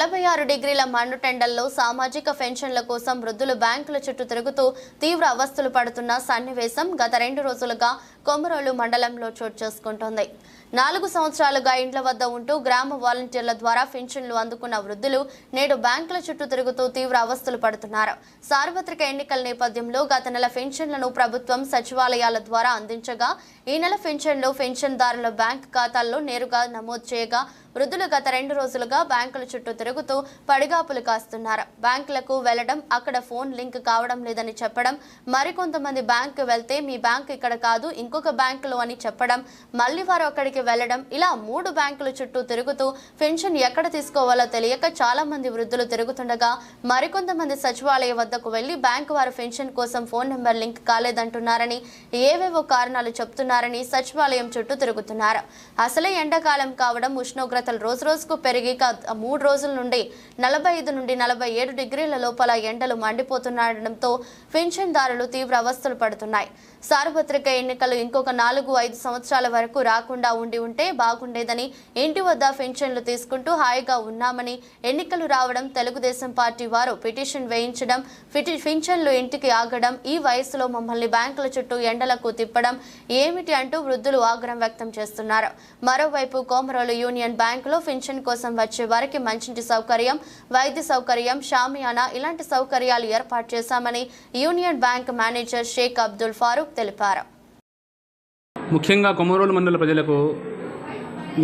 నలభై ఆరు డిగ్రీల మండుటెండల్లో సామాజిక పెన్షన్ల కోసం వృద్ధులు బ్యాంకుల చుట్టూ తిరుగుతూ తీవ్ర అవస్థలు పడుతున్న సన్నివేశం గత రెండు రోజులుగా కొమరోలు మండలంలో చోటు చేసుకుంటోంది. నాలుగు సంవత్సరాలుగా ఇండ్ల వద్ద ఉంటూ గ్రామ వాలంటీర్ల ద్వారా పెన్షన్లు అందుకున్న వృద్ధులు నేడు బ్యాంకుల చుట్టూ తిరుగుతూ తీవ్ర అవస్థలు పడుతున్నారు. సార్వత్రిక ఎన్నికల నేపథ్యంలో గత నెల పెన్షన్లను ప్రభుత్వం సచివాలయాల ద్వారా అందించగా ఈ నెల పెన్షన్లు పెన్షన్దారుల బ్యాంక్ ఖాతాల్లో నేరుగా నమోదు చేయగా వృద్ధులు గత రెండు రోజులుగా బ్యాంకుల చుట్టూ తిరుగుతూ పడిగాపులు కాస్తున్నారు. బ్యాంకులకు వెళ్ళడం అక్కడ ఫోన్ లింక్ కావడం లేదని చెప్పడం మరికొంతమంది బ్యాంకు వెళ్తే మీ బ్యాంక్ ఇక్కడ కాదు ఇంకొక బ్యాంకులో అని చెప్పడం మళ్ళీ వారు అక్కడికి వెళ్ళడం ఇలా మూడు బ్యాంకుల చుట్టూ తిరుగుతూ పెన్షన్ ఎక్కడ తీసుకోవాలో తెలియక చాలా మంది వృద్ధులు తిరుగుతుండగా మరికొంతమంది సచివాలయం వద్దకు వెళ్ళి బ్యాంకు వారు పెన్షన్ కోసం ఫోన్ నెంబర్ లింక్ కాలేదంటున్నారని ఏవేవో కారణాలు చెప్తున్నారని సచివాలయం చుట్టూ తిరుగుతున్నారు. అసలే ఎండాకాలం కావడం ఉష్ణోగ్రత ఉష్ణోగ్రతలు రోజు రోజుకు పెరిగి మూడు రోజుల నుండి నలభై ఐదు నుండి నలభై ఏడు డిగ్రీల లోపల ఎండలు మండిపోతుండటంతో పింఛన్దారులు తీవ్ర అవస్థలు పడుతున్నాయి. సార్వత్రిక ఎన్నికలు ఇంకొక నాలుగు ఐదు సంవత్సరాల వరకు రాకుండా ఉండి ఉంటే బాగుండేదని ఇంటి వద్ద పెన్షన్లు తీసుకుంటూ హాయిగా ఉన్నామని ఎన్నికలు రావడం తెలుగుదేశం పార్టీ వారు పిటిషన్ వేయించడం పెన్షన్లు ఇంటికి ఆగడం ఈ వయసులో మమ్మల్ని బ్యాంకుల చుట్టూ ఎండలకు తిప్పడం ఏమిటి అంటూ వృద్ధులు ఆగ్రహం వ్యక్తం చేస్తున్నారు. మరోవైపు కోమరోలు యూనియన్ బ్యాంక్ బ్యాంకులో పెన్షన్ కోసం వచ్చే వారికి మంచింటి సౌకర్యం వైద్య సౌకర్యం షామియానా ఇలాంటి సౌకర్యాలు ఏర్పాటు చేశామని union bank manager Sheikh Abdul Farooq తెలిపారు. ముఖ్యంగా కొమరోలు మండల ప్రజలకు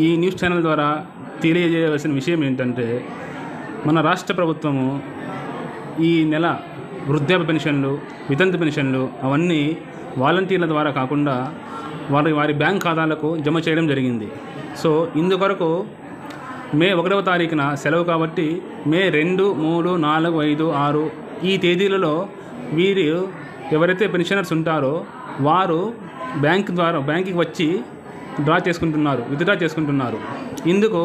ఈ న్యూస్ ఛానల్ ద్వారా తెలియజేయవలసిన విషయం ఏంటంటే మన రాష్ట్ర ప్రభుత్వము ఈ నెల వృద్ధాప్య పెన్షన్లు వితంతు పెన్షన్లు అవన్నీ వాలంటీర్ల ద్వారా కాకుండా వారి వారి బ్యాంక్ ఖాతాలకు జమ చేయడం జరిగింది. సో ఇందుకొరకు మే ఒకటవ తారీఖున సెలవు కాబట్టి మే రెండు మూడు నాలుగు ఐదు ఆరు ఈ తేదీలలో వీరు ఎవరైతే పెన్షనర్స్ ఉంటారో వారు బ్యాంక్ ద్వారా బ్యాంకుకి వచ్చి డ్రా చేసుకుంటున్నారు విత్డ్రా చేసుకుంటున్నారు. ఇందుకు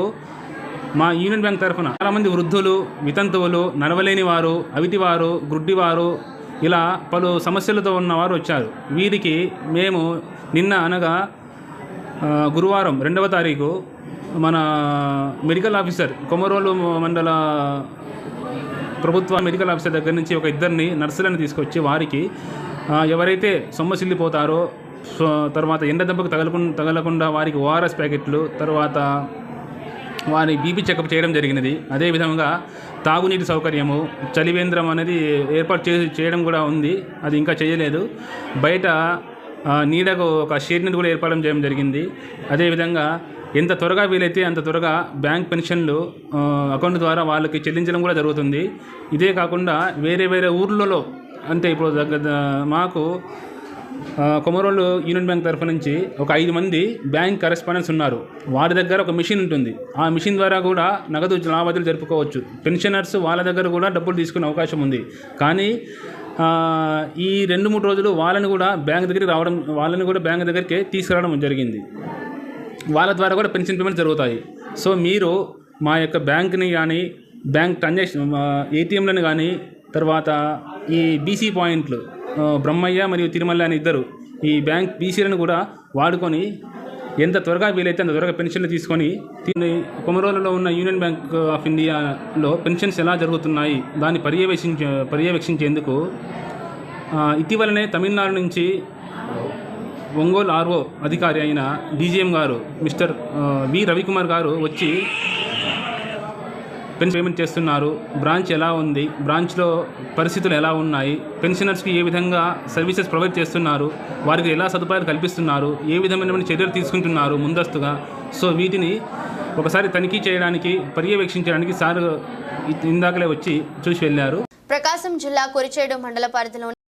మా యూనియన్ బ్యాంక్ తరఫున చాలామంది వృద్ధులు వితంతువులు నడవలేని వారు అవిటివారు గుడ్డివారు ఇలా పలు సమస్యలతో ఉన్నవారు వచ్చారు. వీరికి మేము నిన్న అనగా గురువారం రెండవ తారీఖు మన మెడికల్ ఆఫీసర్ కొమరోలు మండల ప్రభుత్వ మెడికల్ ఆఫీసర్ దగ్గర నుంచి ఒక ఇద్దరిని నర్సులను తీసుకొచ్చి వారికి ఎవరైతే సొమ్మసిల్లిపోతారో సో తర్వాత ఎండ దెబ్బకు తగలకుండా తగలకుండా వారికి ఓఆర్ఎస్ ప్యాకెట్లు తర్వాత వారి బీపీ చెకప్ చేయడం జరిగినది. అదేవిధంగా తాగునీటి సౌకర్యము చలివేంద్రం అనేది ఏర్పాటు చే చేయడం కూడా ఉంది. అది ఇంకా చేయలేదు. బయట నీడకు ఒక షేర్ని కూడా ఏర్పాటు చేయడం జరిగింది. అదేవిధంగా ఎంత త్వరగా వీలైతే అంత త్వరగా బ్యాంక్ పెన్షన్లు అకౌంట్ ద్వారా వాళ్ళకి చెల్లించడం కూడా జరుగుతుంది. ఇదే కాకుండా వేరే వేరే ఊర్లలో అంటే ఇప్పుడు దగ్గర మాకు కొమరోళ్ళు యూనియన్ బ్యాంక్ తరఫు నుంచి ఒక ఐదు మంది బ్యాంక్ కరెస్పాండెన్స్ ఉన్నారు. వారి దగ్గర ఒక మిషన్ ఉంటుంది. ఆ మిషన్ ద్వారా కూడా నగదు లావాదేవీలు జరుపుకోవచ్చు. పెన్షనర్స్ వాళ్ళ దగ్గర కూడా డబ్బులు తీసుకునే అవకాశం ఉంది. కానీ ఈ రెండు మూడు రోజులు వాళ్ళని కూడా బ్యాంక్ దగ్గరికి రావడం వాళ్ళని కూడా బ్యాంక్ దగ్గరికి తీసుకురావడం జరిగింది. వాళ్ళ ద్వారా కూడా పెన్షన్ పేమెంట్ జరుగుతాయి. సో మీరు మా యొక్క బ్యాంక్ని కానీ బ్యాంక్ ట్రాన్సాక్షన్ ఏటీఎంలను కానీ తర్వాత ఈ బీసీ పాయింట్లు బ్రహ్మయ్య మరియు తిరుమల అని ఇద్దరు ఈ బ్యాంక్ బీసీలను కూడా వాడుకొని ఎంత త్వరగా వీలైతే అంత త్వరగా పెన్షన్లు తీసుకొని దీన్ని కొమరోలలో ఉన్న యూనియన్ బ్యాంక్ ఆఫ్ ఇండియాలో పెన్షన్స్ ఎలా జరుగుతున్నాయి దాన్ని పర్యవేక్షించే పర్యవేక్షించేందుకు ఇటీవలనే తమిళనాడు నుంచి ఒంగోలు ఆర్ఓ అధికారి అయిన డీజీఎం గారు మిస్టర్ వి రవికుమార్ గారు వచ్చి పెన్షన్ పేమెంట్ చేస్తున్నారు. బ్రాంచ్ ఎలా ఉంది? బ్రాంచ్లో పరిస్థితులు ఎలా ఉన్నాయి? పెన్షనర్స్కి ఏ విధంగా సర్వీసెస్ ప్రొవైడ్ చేస్తున్నారు? వారికి ఎలా సదుపాయాలు కల్పిస్తున్నారు? ఏ విధమైనటువంటి చర్యలు తీసుకుంటున్నారు ముందస్తుగా? సో వీటిని ఒకసారి తనిఖీ చేయడానికి పర్యవేక్షించడానికి సార్ ఇందాకలే వచ్చి చూసి వెళ్ళారు. ప్రకాశం జిల్లా కురిచేడు మండల పరిధిలోని